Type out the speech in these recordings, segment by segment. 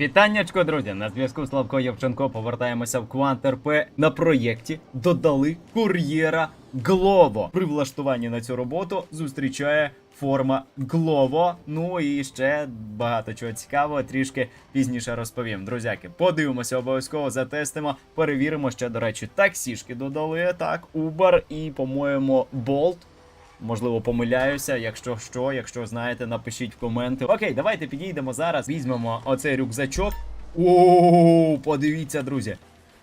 Вітаннячко, друзі! На зв'язку Славко Євченко. Повертаємося в Квант РП. На проєкті додали кур'єра Глово. При влаштуванні на цю роботу зустрічає форма Глово. Ну і ще багато чого цікавого. Трішки пізніше розповім. Друзяки, подивимося, обов'язково затестимо. Перевіримо ще, до речі, таксішки додали. Так, Uber і, по-моєму, Bolt. Можливо, помиляюся. Якщо що, якщо знаєте, напишіть в коменти. Окей, давайте підійдемо зараз. Візьмемо оцей рюкзачок. О, подивіться, друзі.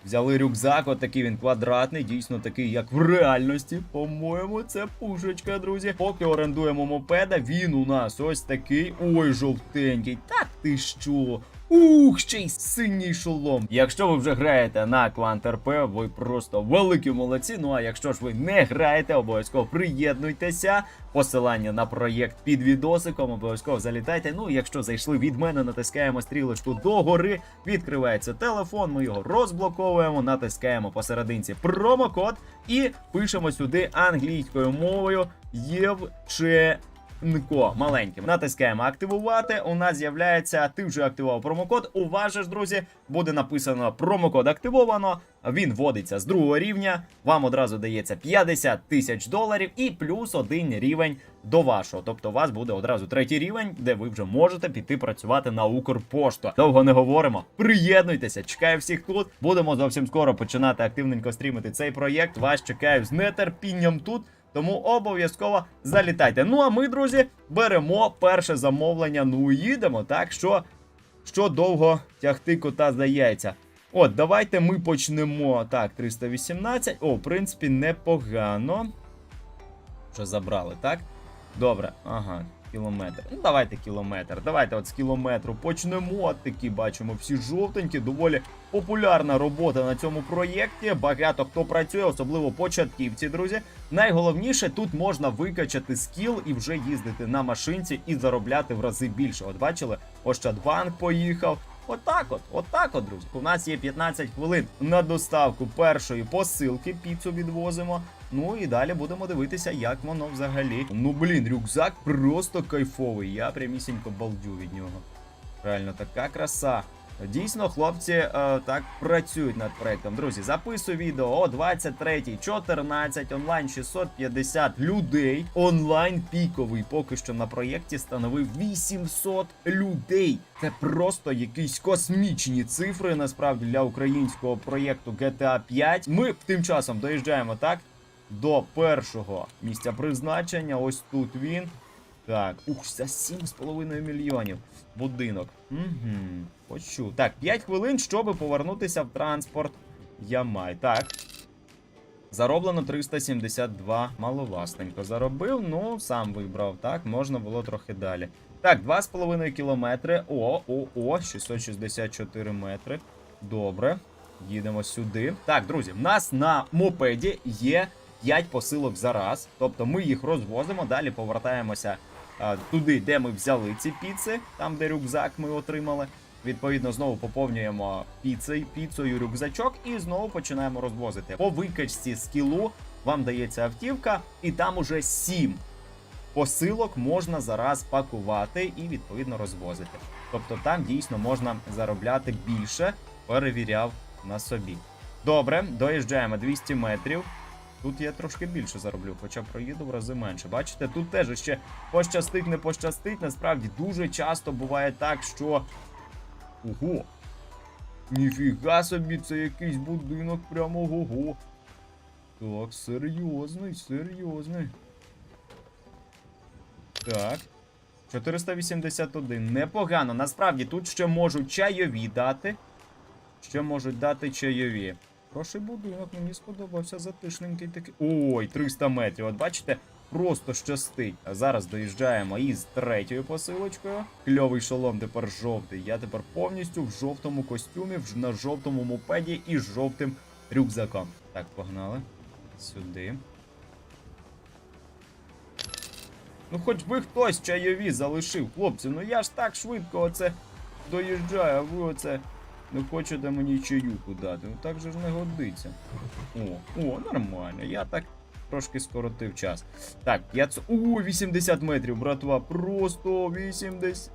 Взяли рюкзак, от такий він квадратний, дійсно такий, як в реальності. По-моєму, це пушечка, друзі. Поки орендуємо мопеда, він у нас ось такий. Ой, жовтенький. Так ти що? Ух, ще й синій шолом. Якщо ви вже граєте на Квант РП, ви просто великі молодці. Ну а якщо ж ви не граєте, обов'язково приєднуйтеся. Посилання на проєкт під відосиком, обов'язково залітайте. Ну, якщо зайшли від мене, натискаємо стрілочку догори. Відкривається телефон, ми його розблоковуємо, натискаємо посерединці промокод і пишемо сюди англійською мовою Євче. Нко маленьким. Натискаємо активувати. У нас з'являється. Ти вже активував промокод. У вас же ж, друзі, буде написано промокод активовано. Він вводиться з другого рівня. Вам одразу дається 50 тисяч доларів і плюс один рівень до вашого. Тобто, у вас буде одразу третій рівень, де ви вже можете піти працювати на Укрпошту. Довго не говоримо. Приєднуйтеся, чекаю всіх тут. Будемо зовсім скоро починати активненько стрімити цей проєкт. Вас чекаю з нетерпінням тут. Тому обов'язково залітайте. Ну а ми, друзі, беремо перше замовлення. Ну і їдемо, так що, що довго тягти кота за яйця. От, давайте ми почнемо. Так, 318. О, в принципі, непогано. Що забрали, так? Добре, ага, кілометр. Ну, давайте кілометр. Давайте от з кілометру почнемо. От такі бачимо всі жовтенькі, доволі популярна робота на цьому проєкті. Багато хто працює, особливо початківці, друзі. Найголовніше тут можна викачати скіл і вже їздити на машинці і заробляти в рази більше. От бачили, Ощадбанк поїхав. Отак от, отак от, друзі. У нас є 15 хвилин на доставку першої посилки. Піцу відвозимо. Ну і далі будемо дивитися, як воно взагалі. Ну блін, рюкзак просто кайфовий. Я прямісінько балдю від нього. Реально така краса. Дійсно, хлопці е, так працюють над проектом. Друзі, записую відео о 23.14, онлайн 650 людей. Онлайн піковий поки що на проєкті становив 800 людей. Це просто якісь космічні цифри. Насправді для українського проєкту GTA 5. Ми тим часом доїжджаємо так до першого місця призначення. Ось тут він. Так, ух, за 7,5 мільйонів будинок. Угу, почув. Так, 5 хвилин, щоб повернутися в транспорт Ямай. Так. Зароблено 372. Маловастенько заробив, ну, сам вибрав, так, можна було трохи далі. Так, 2,5 кілометри. О, о, о, 664 метри. Добре. Їдемо сюди. Так, друзі, в нас на мопеді є 5 посилок за раз. Тобто ми їх розвозимо, далі повертаємося а, туди, де ми взяли ці піци, там, де рюкзак ми отримали. Відповідно, знову поповнюємо піцею, піцею рюкзачок і знову починаємо розвозити. По викачці скілу вам дається автівка, і там уже 7 посилок можна зараз пакувати і відповідно розвозити. Тобто там дійсно можна заробляти більше, перевіряв на собі. Добре, доїжджаємо 200 метрів. Тут я трошки більше зароблю, хоча проїду в рази менше. Бачите, тут теж ще пощастить, не пощастить. Насправді дуже часто буває так, що. Ого! Ніфіга собі, це якийсь будинок прямо ого. Так, серйозний, серйозний. Так. 481. Непогано. Насправді тут ще можуть чайові дати. Ще можуть дати чайові. Хороший будинок, мені сподобався затишненький такий. Ой, 300 метрів. От бачите, просто щастить. А зараз доїжджаємо із третьою посилочкою. Кльовий шолом тепер жовтий. Я тепер повністю в жовтому костюмі, на жовтому мопеді і жовтим рюкзаком. Так, погнали. Сюди. Ну, хоч би хтось чайові залишив, хлопці. Ну я ж так швидко оце доїжджаю, а ви оце не хочете мені чаюку дати. Ну так же ж не годиться. О, о, нормально. Я так трошки скоротив час. Так, 500... О, 80 метрів, братва. Просто 80.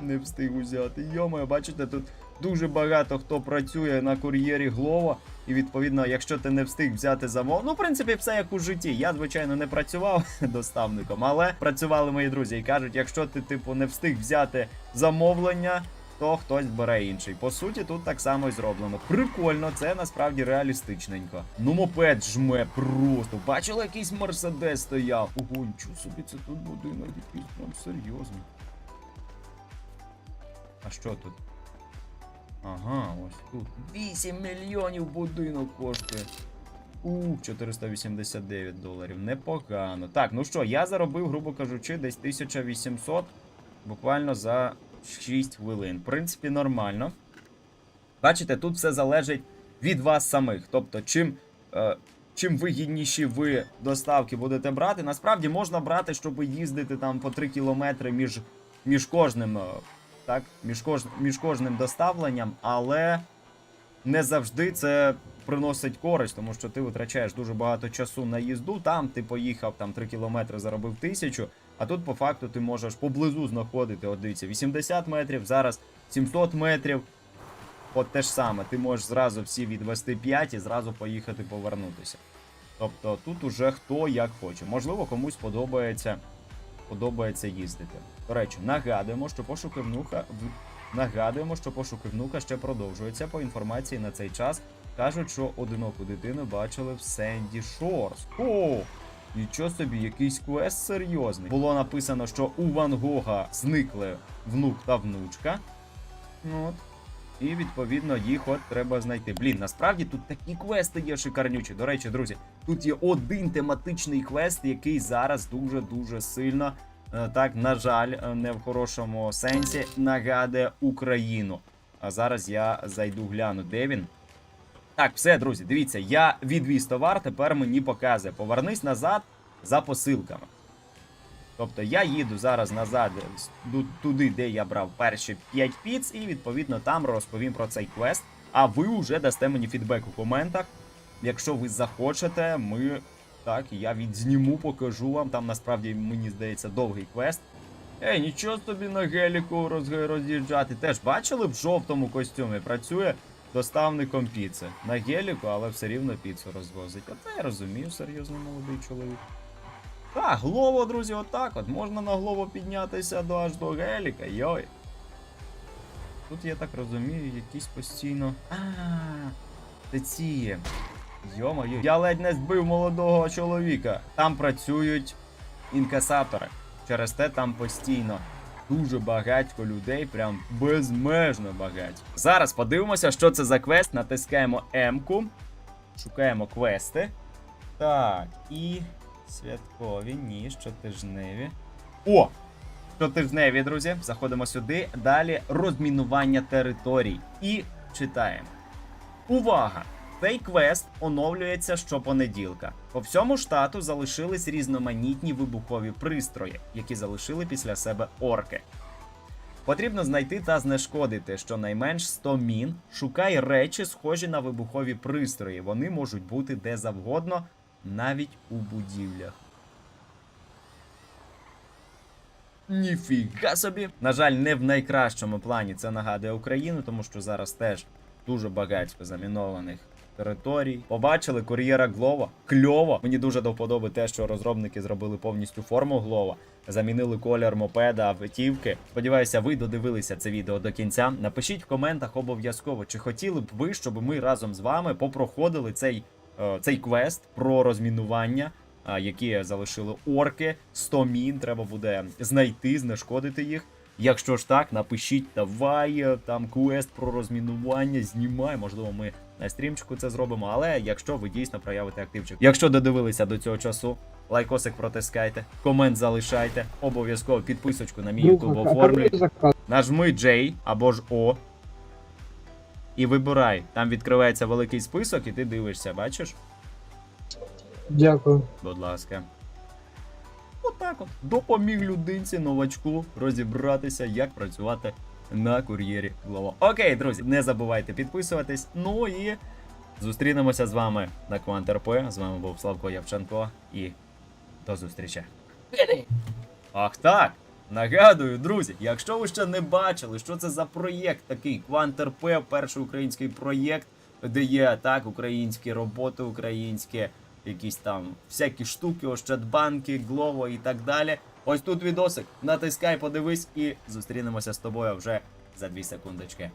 Не встиг узяти. Йомо, бачите, тут дуже багато хто працює на кур'єрі Глова. І відповідно, якщо ти не встиг взяти замов, ну в принципі, все як у житті. Я звичайно не працював доставником, але працювали мої друзі і кажуть, якщо ти, типу, не встиг взяти замовлення, то хтось бере інший. По суті, тут так само і зроблено. Прикольно, це насправді реалістичненько. Ну, мопед жме просто. Бачили, якийсь мерседес стояв. Ого, нічого собі, це тут будинок якийсь прям серйозний. А що тут? Ага, ось тут. 8 мільйонів будинок коштує. У, 489 доларів. Непогано. Так, ну що, я заробив, грубо кажучи, десь 1800 буквально за 6 хвилин. В принципі, нормально. Бачите, тут все залежить від вас самих. Тобто, чим, е, чим вигідніші ви доставки будете брати, насправді можна брати, щоб їздити там по 3 кілометри між, між кожним. е, Так, між, кож, між кожним доставленням, але не завжди це приносить користь, тому що ти витрачаєш дуже багато часу на їзду. Там ти поїхав там 3 кілометри, заробив тисячу, а тут по факту ти можеш поблизу знаходити. От дивіться, 80 метрів, зараз 700 метрів. От те ж саме, ти можеш зразу всі відвести 5 і зразу поїхати повернутися. Тобто тут уже хто як хоче. Можливо, комусь подобається, подобається їздити. До речі, нагадуємо, що пошуки внука нагадуємо, що пошуки внука ще продовжуються. По інформації на цей час кажуть, що одиноку дитину бачили в Сенді Шорс. О! Нічого собі, якийсь квест серйозний. Було написано, що у Ван Гога зникли внук та внучка. Ну От. І відповідно їх от треба знайти. Блін, насправді тут такі квести є шикарнючі. До речі, друзі, тут є один тематичний квест, який зараз дуже-дуже сильно, е, так, на жаль, е, не в хорошому сенсі, нагадує Україну. А зараз я зайду гляну, де він. Так, все, друзі, дивіться, я відвіз товар, тепер мені показує. Повернись назад за посилками. Тобто я їду зараз назад туди, де я брав перші 5 піц, і відповідно там розповім про цей квест. А ви вже дасте мені фідбек у коментах. Якщо ви захочете, ми так, я відзніму, покажу вам. Там насправді мені здається довгий квест. Ей, нічого собі на геліку роз- роз'їжджати. Теж бачили в жовтому костюмі. Працює доставником піци. На геліку, але все рівно піцу розвозить. Оце я розумію, серйозно молодий чоловік. Так, глово, друзі, отак от. Можна на глово піднятися до аж до геліка, йой. Тут я так розумію, якісь постійно. А, ці. Йо-моє, я ледь не збив молодого чоловіка. Там працюють інкасатори. Через те там постійно дуже багатько людей, прям безмежно багать. Зараз подивимося, що це за квест. Натискаємо М-ку, шукаємо квести. Так, і святкові, ні, щотижневі. О! Щотижневі, друзі. Заходимо сюди. Далі розмінування територій. І читаємо. Увага! Цей квест оновлюється щопонеділка. По всьому штату залишились різноманітні вибухові пристрої, які залишили після себе орки. Потрібно знайти та знешкодити щонайменш 100 мін. Шукай речі, схожі на вибухові пристрої. Вони можуть бути де завгодно, навіть у будівлях. Ніфіга собі. На жаль, не в найкращому плані це нагадує Україну, тому що зараз теж дуже багатько замінованих територій. Побачили кур'єра Глова. Кльово. Мені дуже до вподоби те, що розробники зробили повністю форму Глова. Замінили колір мопеда, автівки. Сподіваюся, ви додивилися це відео до кінця. Напишіть в коментах обов'язково, чи хотіли б ви, щоб ми разом з вами попроходили цей, е, цей квест про розмінування. а, Які залишили орки, 100 мін, треба буде знайти, знешкодити їх. Якщо ж так, напишіть, давай е, там квест про розмінування, знімай. Можливо, ми на стрімчику це зробимо. Але якщо ви дійсно проявите активчик. Якщо додивилися до цього часу, лайкосик протискайте, комент залишайте, обов'язково підписочку на мій YouTube а оформлюй. какой заказ? Нажми J або ж O. І вибирай. Там відкривається великий список, і ти дивишся, бачиш? Дякую. Будь ласка. Отак от. Допоміг людинці, новачку розібратися, як працювати на кур'єрі Глова. Окей, друзі, не забувайте підписуватись. Ну і зустрінемося з вами на Квант.РП. З вами був Славко Явченко і до зустрічі. Ах так! Нагадую, друзі, якщо ви ще не бачили, що це за проєкт такий QuantRP, перший український проєкт, де є так, українські роботи, українські якісь там всякі штуки, Ощадбанки, Глово і так далі. Ось тут відосик, натискай, подивись і зустрінемося з тобою вже за 2 секундочки.